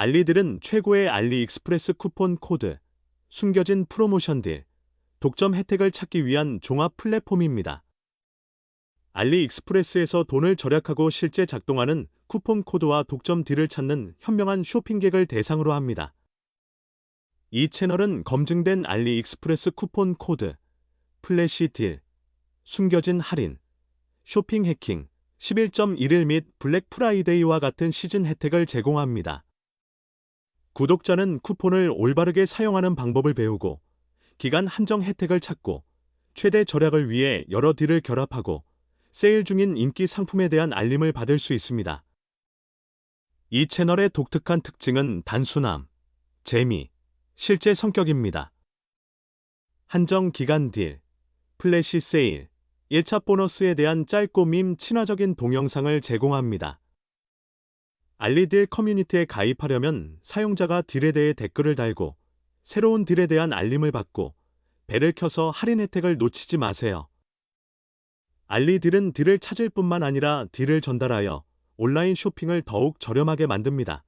알리들은 최고의 알리익스프레스 쿠폰 코드, 숨겨진 프로모션 딜, 독점 혜택을 찾기 위한 종합 플랫폼입니다. 알리익스프레스에서 돈을 절약하고 실제 작동하는 쿠폰 코드와 독점 딜을 찾는 현명한 쇼핑객을 대상으로 합니다. 이 채널은 검증된 알리익스프레스 쿠폰 코드, 플래시 딜, 숨겨진 할인, 쇼핑 해킹, 11.1일 및 블랙 프라이데이와 같은 시즌 혜택을 제공합니다. 구독자는 쿠폰을 올바르게 사용하는 방법을 배우고 기간 한정 혜택을 찾고 최대 절약을 위해 여러 딜을 결합하고 세일 중인 인기 상품에 대한 알림을 받을 수 있습니다. 이 채널의 독특한 특징은 단순함, 재미, 실제 성격입니다. 한정 기간 딜, 플래시 세일, 1차 보너스에 대한 짧고 밈 친화적인 동영상을 제공합니다. 알리딜 커뮤니티에 가입하려면 사용자가 딜에 대해 댓글을 달고 새로운 딜에 대한 알림을 받고 벨을 켜서 할인 혜택을 놓치지 마세요. 알리딜은 딜을 찾을 뿐만 아니라 딜을 전달하여 온라인 쇼핑을 더욱 저렴하게 만듭니다.